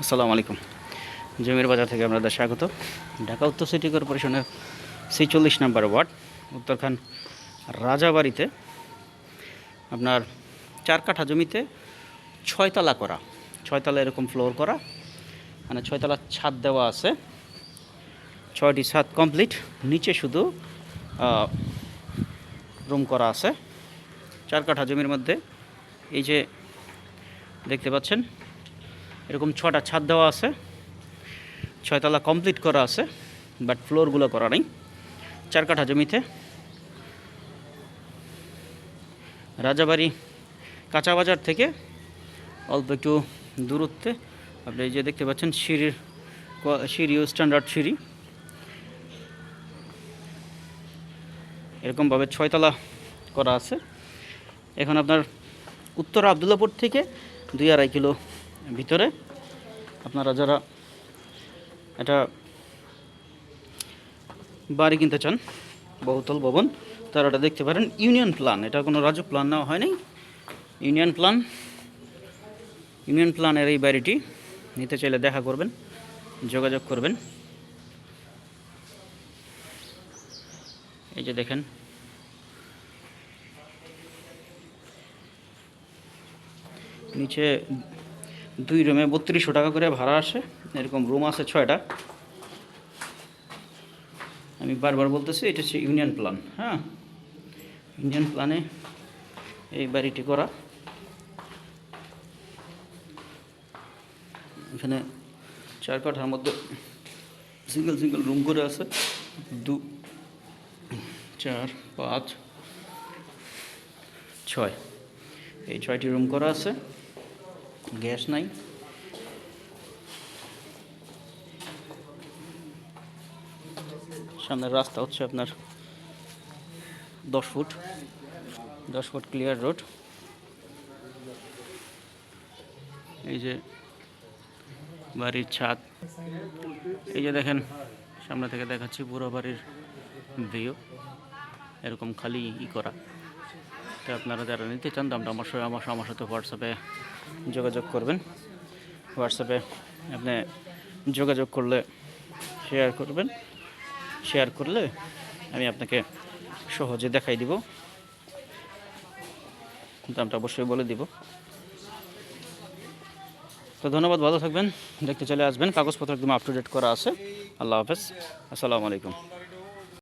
আসসালামু আলাইকুম। জমির বাজার থেকে আপনাদের স্বাগত। ঢাকা উত্তর সিটি কর্পোরেশনের ছেচল্লিশ নম্বর ওয়ার্ড উত্তরখান রাজাবাড়িতে আপনার চার কাঠা জমিতে ছয়তলা করা ছয়তলা এরকম ফ্লোর করা মানে ছয়তলা ছাদ দেওয়া আছে। ছয়টি ছাদ কমপ্লিট নিচে শুধু রুম করা আছে। চার কাঠা জমির মধ্যে এই যে দেখতে পাচ্ছেন এরকম ছটা ছাদ দেওয়া আছে, ছয়তলা কমপ্লিট করা আছে বাট ফ্লোরগুলো করা নেই। চার কাঠা জমিতে। রাজাবাড়ি কাঁচা বাজার থেকে অল্প একটু দূরত্বে, আপনি যে দেখতে পাচ্ছেন সিঁড়ির সিঁড়িও স্ট্যান্ডার্ড সিঁড়ি। এরকমভাবে ছয়তলা করা আছে। এখন আপনার উত্তর আবদুল্লাপুর থেকে দুই আড়াই কিলো ভিতরে। আপনারা যারা এটা বাড়ি কিনতে চান, বহুতল ভবন, তারা এটা দেখতে পারেন। ইউনিয়ন প্ল্যান, এটা কোনো রাজ্য প্ল্যান নেওয়া হয়নি। ইউনিয়ন প্ল্যান, ইউনিয়ন প্ল্যানের এই বাড়িটি নিতে চাইলে দেখা করবেন, যোগাযোগ করবেন। এই যে দেখেন, নিচে দুই রুমে বত্রিশশো টাকা করে ভাড়া আসে। এরকম রুম আছে ছয়টা। আমি বারবার বলতেছি, এটা হচ্ছে ইউনিয়ন প্ল্যান হ্যাঁ? ইউনিয়ন প্ল্যানে এই বাড়িটি করা। এখানে চার কাঠার মধ্যে সিঙ্গেল সিঙ্গেল রুম করে আছে। দু, চার, পাঁচ, ছয়। এই ছয়টি রুম করা আছে। গ্যাস নাই। সামনের রাস্তা হচ্ছে আপনার দশ ফুট দশ ফুট ক্লিয়ার রোড এই যে বাড়ির ছাদ। এই যে দেখেন, সামনে থেকে দেখাচ্ছি পুরো বাড়ির ভিউ এরকম খালি ই করা। তো আপনারা যারা নিতে চান দামটা আমার সঙ্গে আমার আমার সাথে হোয়াটসঅ্যাপে যোগাযোগ করবেন। হোয়াটসঅ্যাপে আপনি যোগাযোগ করলে শেয়ার করবেন। শেয়ার করলে আমি আপনাকে সহজে দেখাই দিব। দামটা অবশ্যই বলে দিব। তো ধন্যবাদ, ভালো থাকবেন। দেখতে চলে আসবেন। কাগজপত্র একদম আপ টু ডেট করা আছে। আল্লাহ হাফেজ। আসসালামু আলাইকুম।